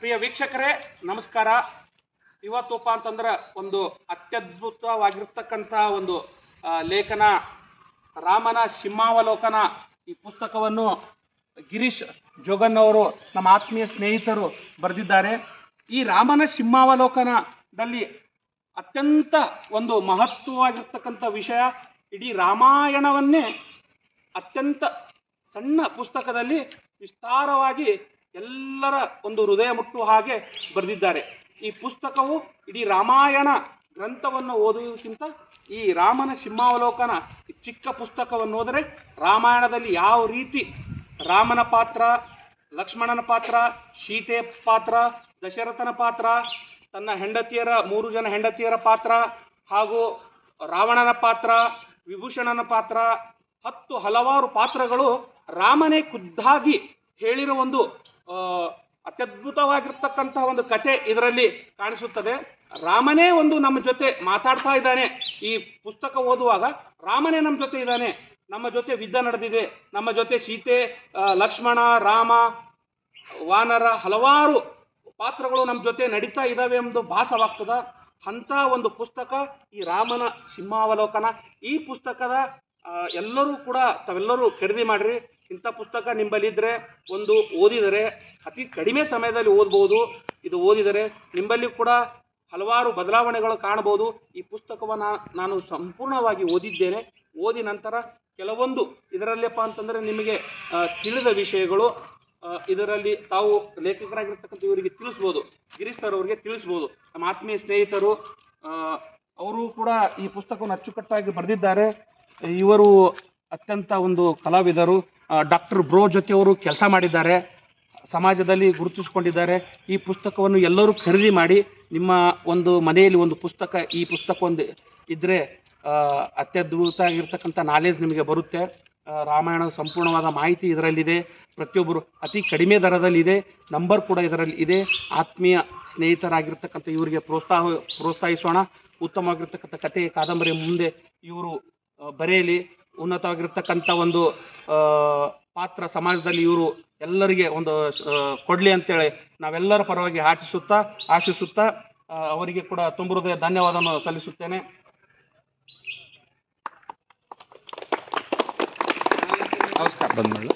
ಪ್ರಿಯ ವೀಕ್ಷಕರೇ, ನಮಸ್ಕಾರ. ಇವತ್ತಪ್ಪ ಅಂತಂದ್ರೆ ಒಂದು ಅತ್ಯದ್ಭುತವಾಗಿರ್ತಕ್ಕಂಥ ಒಂದು ಲೇಖನ, ರಾಮನ ಸಿಂಹಾವಲೋಕನ ಈ ಪುಸ್ತಕವನ್ನು ಗಿರೀಶ್ ಜೋಗನ್ ಅವರು ನಮ್ಮ ಆತ್ಮೀಯ ಸ್ನೇಹಿತರು ಬರೆದಿದ್ದಾರೆ. ಈ ರಾಮನ ಸಿಂಹಾವಲೋಕನದಲ್ಲಿ ಅತ್ಯಂತ ಒಂದು ಮಹತ್ವವಾಗಿರ್ತಕ್ಕಂಥ ವಿಷಯ ಇಡೀ ರಾಮಾಯಣವನ್ನೇ ಅತ್ಯಂತ ಸಣ್ಣ ಪುಸ್ತಕದಲ್ಲಿ ವಿಸ್ತಾರವಾಗಿ ಎಲ್ಲರ ಒಂದು ಹೃದಯ ಮುಟ್ಟುವ ಹಾಗೆ ಬರೆದಿದ್ದಾರೆ. ಈ ಪುಸ್ತಕವು ಇಡೀ ರಾಮಾಯಣ ಗ್ರಂಥವನ್ನು ಓದುವುದಕ್ಕಿಂತ ಈ ರಾಮನ ಸಿಂಹಾವಲೋಕನ ಚಿಕ್ಕ ಪುಸ್ತಕವನ್ನು ಓದರೆ ರಾಮಾಯಣದಲ್ಲಿ ಯಾವ ರೀತಿ ರಾಮನ ಪಾತ್ರ, ಲಕ್ಷ್ಮಣನ ಪಾತ್ರ, ಸೀತೆ ಪಾತ್ರ, ದಶರಥನ ಪಾತ್ರ, ತನ್ನ ಹೆಂಡತಿಯರ ಮೂರು ಜನ ಹೆಂಡತಿಯರ ಪಾತ್ರ ಹಾಗೂ ರಾವಣನ ಪಾತ್ರ, ವಿಭೂಷಣನ ಪಾತ್ರ, ಹತ್ತು ಹಲವಾರು ಪಾತ್ರಗಳು ರಾಮನೇ ಖುದ್ದಾಗಿ ಹೇಳಿರೋ ಒಂದು ಅತ್ಯದ್ಭುತವಾಗಿರ್ತಕ್ಕಂತಹ ಒಂದು ಕತೆ ಇದರಲ್ಲಿ ಕಾಣಿಸುತ್ತದೆ. ರಾಮನೇ ಒಂದು ನಮ್ಮ ಜೊತೆ ಮಾತಾಡ್ತಾ ಇದ್ದಾನೆ. ಈ ಪುಸ್ತಕ ಓದುವಾಗ ರಾಮನೇ ನಮ್ಮ ಜೊತೆ ಇದ್ದಾನೆ. ನಮ್ಮ ಜೊತೆ ಯುದ್ಧ ನಡೆದಿದೆ. ನಮ್ಮ ಜೊತೆ ಸೀತೆ ಲಕ್ಷ್ಮಣ, ರಾಮ, ವಾನರ ಹಲವಾರು ಪಾತ್ರಗಳು ನಮ್ಮ ಜೊತೆ ನಡೀತಾ ಇದ್ದಾವೆ ಎಂದು ಭಾಸವಾಗ್ತದ. ಅಂಥ ಒಂದು ಪುಸ್ತಕ ಈ ರಾಮನ ಸಿಂಹಾವಲೋಕನ. ಈ ಪುಸ್ತಕದ ಎಲ್ಲರೂ ಕೂಡ ತಾವೆಲ್ಲರೂ ಖರೀದಿ ಮಾಡಿರಿ. ಇಂಥ ಪುಸ್ತಕ ನಿಂಬಲ್ಲಿದ್ದರೆ ಒಂದು ಓದಿದರೆ ಅತಿ ಕಡಿಮೆ ಸಮಯದಲ್ಲಿ ಓದ್ಬೋದು. ಇದು ಓದಿದರೆ ನಿಂಬಲ್ಲಿ ಕೂಡ ಹಲವಾರು ಬದಲಾವಣೆಗಳು ಕಾಣಬಹುದು. ಈ ಪುಸ್ತಕವನ್ನು ನಾನು ಸಂಪೂರ್ಣವಾಗಿ ಓದಿದ್ದೇನೆ. ಓದಿ ನಂತರ ಕೆಲವೊಂದು ಇದರಲ್ಲಿಪ್ಪ ಅಂತಂದರೆ ನಿಮಗೆ ತಿಳಿದ ವಿಷಯಗಳು ಇದರಲ್ಲಿ ತಾವು ಲೇಖಕರಾಗಿರ್ತಕ್ಕಂಥ ಇವರಿಗೆ ತಿಳಿಸ್ಬೋದು. ಗಿರೀಶ್ ಸರ್ ಅವರಿಗೆ ತಿಳಿಸ್ಬೋದು. ನಮ್ಮ ಆತ್ಮೀಯ ಸ್ನೇಹಿತರು ಅವರು ಕೂಡ ಈ ಪುಸ್ತಕವನ್ನು ಅಚ್ಚುಕಟ್ಟಾಗಿ ಬರೆದಿದ್ದಾರೆ. ಇವರು ಅತ್ಯಂತ ಒಂದು ಕಲಾವಿದರು ಡಾಕ್ಟರ್ ಬ್ರೋ ಜೊತೆ ಅವರು ಕೆಲಸ ಮಾಡಿದ್ದಾರೆ, ಸಮಾಜದಲ್ಲಿ ಗುರುತಿಸಿಕೊಂಡಿದ್ದಾರೆ. ಈ ಪುಸ್ತಕವನ್ನು ಎಲ್ಲರೂ ಖರೀದಿ ಮಾಡಿ ನಿಮ್ಮ ಒಂದು ಮನೆಯಲ್ಲಿ ಒಂದು ಪುಸ್ತಕ, ಈ ಪುಸ್ತಕ ಒಂದು ಇದ್ದರೆ ಅತ್ಯದ್ಭುತ ಆಗಿರ್ತಕ್ಕಂಥ ನಾಲೆಜ್ ನಿಮಗೆ ಬರುತ್ತೆ. ರಾಮಾಯಣ ಸಂಪೂರ್ಣವಾದ ಮಾಹಿತಿ ಇದರಲ್ಲಿದೆ. ಪ್ರತಿಯೊಬ್ಬರು ಅತಿ ಕಡಿಮೆ ದರದಲ್ಲಿದೆ ನಂಬರ್ ಕೂಡ ಇದರಲ್ಲಿ ಇದೆ. ಆತ್ಮೀಯ ಸ್ನೇಹಿತರಾಗಿರ್ತಕ್ಕಂಥ ಇವರಿಗೆ ಪ್ರೋತ್ಸಾಹ, ಪ್ರೋತ್ಸಾಹಿಸೋಣ. ಉತ್ತಮವಾಗಿರ್ತಕ್ಕಂಥ ಕಥೆ ಕಾದಂಬರಿ ಮುಂದೆ ಇವರು ಬರೆಯಲಿ. ಉನ್ನತವಾಗಿರ್ತಕ್ಕಂಥ ಒಂದು ಆ, ಪಾತ್ರ ಸಮಾಜದಲ್ಲಿ ಇವರು ಎಲ್ಲರಿಗೆ ಒಂದು ಕೊಡಲಿ ಅಂತೇಳಿ ನಾವೆಲ್ಲರ ಪರವಾಗಿ ಆಚಿಸುತ್ತಾ ಆಶಿಸುತ್ತಾ ಅವರಿಗೆ ಕೂಡ ತುಂಬ ಹೃದಯ ಧನ್ಯವಾದವನ್ನು ಸಲ್ಲಿಸುತ್ತೇನೆ. ನಮಸ್ಕಾರ. ಬಂದ್ ಮಾಡಲ